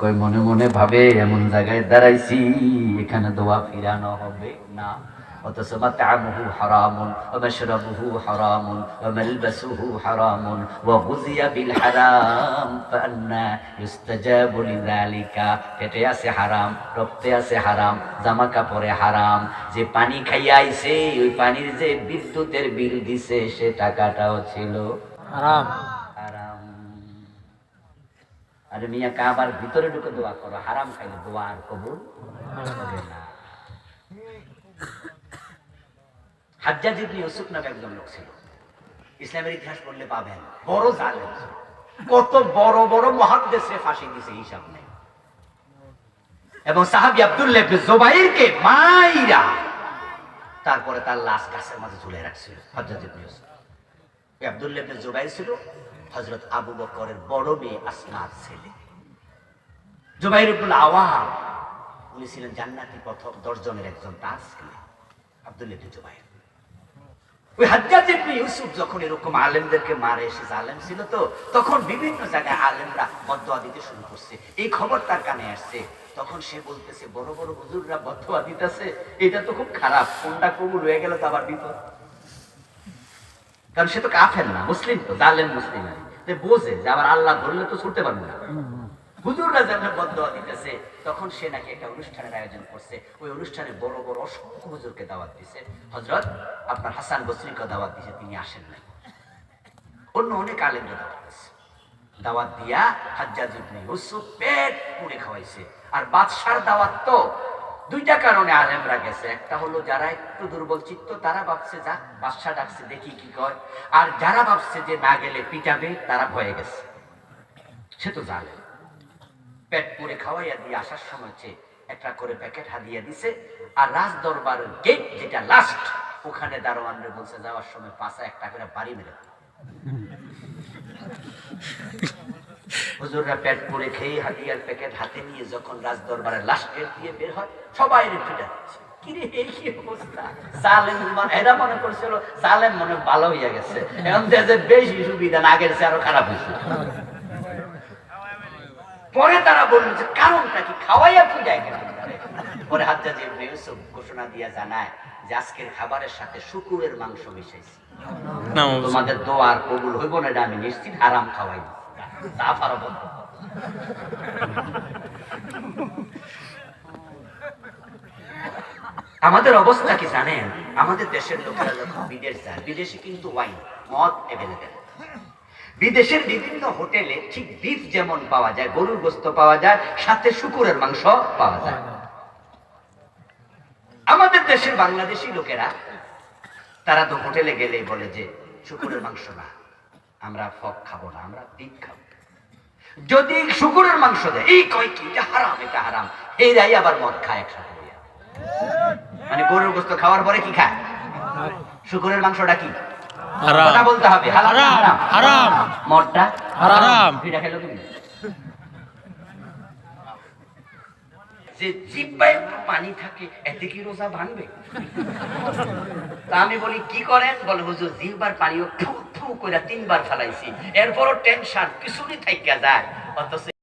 কই মনে মনে ভাবে এমন জায়গায় দাঁড়াইছি, এখানে দোয়া ফিরানো হবে না। অথচ মাতামুহু হারামুন ওয়া মাশরাবুহু হারামুন ওয়া মালবাসুহু হারামুন, ওয়া গুযিয়া বিল হারাম ফান্না ইউস্তাজাবু লিযালিকা। পেটে আছে হারাম, রক্তে আছে হারাম জামা কাপড়ে হারাম। যে পানি খাইয়া আইছে, ওই পানির যে বিদ্যুতের বিল দিছে, সে টাকাটাও ছিল। হারাম। আরে মিয়া, কাবার ভিতরে ঢুকে দোয়া করো, হারাম খাইলে দোয়া আর কবুল হবে না। হাজ্জাজ ইবনে ইউসুফ নামে একজন লোক ছিল? ইসলামের ইতিহাস পড়লে পাবেন, বড় জালেম কত বড় বড় মহাদ্দেশে ফাঁসি দিছে হিসাব নেই। এবং সাহাবি আব্দুল্লাহ জুবাইরকে মাইরা তারপরে তার লাশ গাছের মাঝে ঝুলে রাখছিল হযরত ইবনে ইউসুফ। আব্দুল্লাহ জুবাইর ছিল হযরত আবু বকরের বড় মেয়ে আসমার ছেলে। উনি ছিলেন জান্নাতি প্রথম দশ জনের একজন তার ছেলে ইবনে জুবাইর। ওই হাজ্জাজ ইবনে ইউসুফ যখন এরকম আলেমদেরকে মারে এসে আলেম ছিল তো, তখন বিভিন্ন জায়গায় আলেমরা বদোয়া দিতে শুরু করছে। এই খবর তার কানে আসছে। তখন সে বলতেছে, বড় বড় হুজুররা বদোয়া দিতেছে, এটা তো খুব খারাপ, কোনটা কবুল হয়ে গেল তো আবার বিপদ? কারণ সে তো কাফের না মুসলিম তো জালেম মুসলিম সে বোঝে যে আবার আল্লাহ ধরলে তো ছুটতে পারবে না। হুজুররা যখন বদোয়া দিতেছে তখন সে নাকি একটা অনুষ্ঠানের আয়োজন করছে। ওই অনুষ্ঠানে বড় বড় অসংখ্য হুজুরকে দাওয়াত হজরত আপনার হাসান বসরিকে দাওয়াত তিনি আসেন নাই। অন্য অনেক আলেমকে দাওয়াত দাওয়াত দিয়া হাজ্জাজ ইবনে ইউসুফ পেট পুড়ে খাওয়াইছে। আর বাদশার দাওয়াত তো দুইটা কারণে আলেমরা গেছে। একটা হলো যারা একটু দুর্বল চিত্ত, তারা ভাবছে যা বাদশা ডাকছে, দেখি কি কয়। আর যারা ভাবছে যে না গেলে পিটাবে, তারা ভয়ে গেছে। সে তো জানে। পেট পুড়ে খাওয়াইয়া দিয়ে আসার সময় একটা করে প্যাকেট হাদিয়া দিছে, আর রাজ দরবার গেট যেটা লাস্ট ওখানে দারোয়ানরে বলছে, যাওয়ার সময় পাশে একটা করে বাড়ি মেরে। হুজুররা পেট পুড়ে খেয়ে হাদিয়ার প্যাকেট হাতে নিয়ে যখন রাজ দরবারের লাস্ট গেট দিয়ে বের হয় সবাই পিটা। দিচ্ছে কিরে এই কি অবস্থা? জালেম মানে এরা মনে করছিল জালেম মনে ভালো হইয়া গেছে। এখন দেশে বেশি সুবিধা না আগের চেয়ে আরও খারাপ হয়েছে পরে তারা বলল যে কারণটা কি? খাওয়াইয়া পূজায় পরে ইউসুফ ঘোষণা দিয়া জানায় যে আজকের খাবারের সাথে শুকুরের মাংস মিশাইছি। তোমাদের দোয়ার কবুল হইব না আমি নিশ্চিত আরাম খাওয়াই তা পারো বন্ধ। আমাদের অবস্থা কি জানেন? আমাদের দেশের লোকেরা যখন বিদেশ যায়, বিদেশে কিন্তু ওয়াইন মদ এভেলেবেল বিদেশের বিভিন্ন হোটেলে ঠিক বিফ যেমন পাওয়া যায়, গরুর গোস্ত পাওয়া যায়, সাথে শুকুরের মাংস পাওয়া যায়। আমাদের দেশের বাংলাদেশি লোকেরা, তারা তো হোটেলে গেলেই বলে যে শুকুরের মাংস না। আমরা ফক খাব না আমরা বিফ খাব। যদি শুকুরের মাংস দেয় এই কয় কি এটা হারাম এটা হারাম। এই রাই আবার মদ খায় একসাথে মানে গরুর গোস্ত খাওয়ার পরে কি খায়? শুকুরের মাংসটা কি? কথা বলতে হবে হারাম, হারাম। মদটা? হারাম। এটা খেলো তুমি। যে জিব্বায় পানি থাকে এতে কি রোজা ভাঙবে? তা আমি বলি কি করেন? বলে হুজুর জিহ্বার পানিও করে তিনবার ফেলাইছি। এরপরও টেনশন কিছুরই থাইকা যায়। অথচ